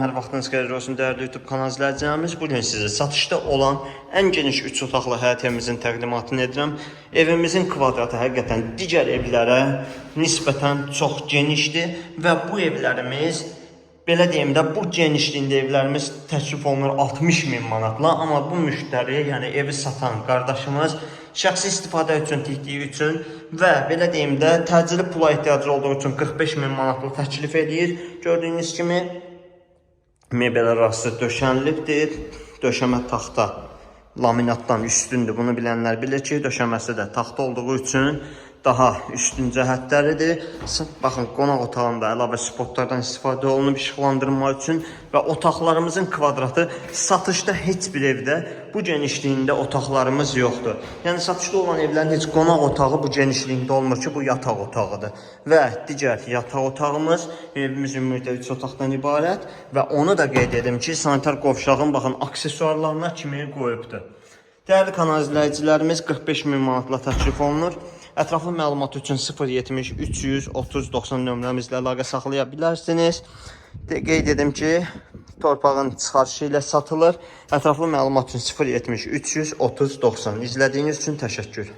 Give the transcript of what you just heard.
Hər vaxtınız xeyir olsun dəyərli YouTube kanal izləyicilərimiz. Bu gün sizə satışda olan ən geniş 3 otaqlı həyət evimizin təqdimatını edirəm. Evimizin kvadratı həqiqətən digər evlərə nisbətən çox genişdir və bu evlərimiz belə deyim də bu genişliyində evlərimiz təklif olunur 60 min manatla, amma bu müştəri, yəni evi satan qardaşımız şəxsi istifadə üçün tikdiyi üçün və belə deyim də təcili pula ehtiyacı olduğu üçün 45 min manatla təklif edir. Gördüyünüz kimi Mebel arası döşənilibdir. Döşəmə taxta laminatdan üstündür. Bunu bilənlər bilir ki, döşəməsi də taxta olduğu üçün daha üstün cəhətləridir. S- Baxın, qonaq otağında əlavə spotlardan istifadə olunub işıqlandırma üçün və otaqlarımızın kvadratı satışda heç bir evdə bu genişliyində otaqlarımız yoxdur. Yəni satışda olan evlərin heç qonaq otağı bu genişliyində olmur ki, bu yataq otağıdır. Və digər yataq otağımız evimizin ümumiyyətlə 3 otaqdan ibarət və onu da qeyd edim ki, sanitar qovşağın baxın aksesuarlarına kimi qoyubdur. Dəyərli kanal izləyicilərimiz 45 min manatla təklif olunur. Ətraflı məlumat üçün 070 330 90 nömrəmizlə əlaqə saxlaya bilərsiniz. De, qeyd edim ki, torpağın çıxarışı ilə satılır. Ətraflı məlumat üçün 070 330 90. İzlədiyiniz üçün təşəkkür.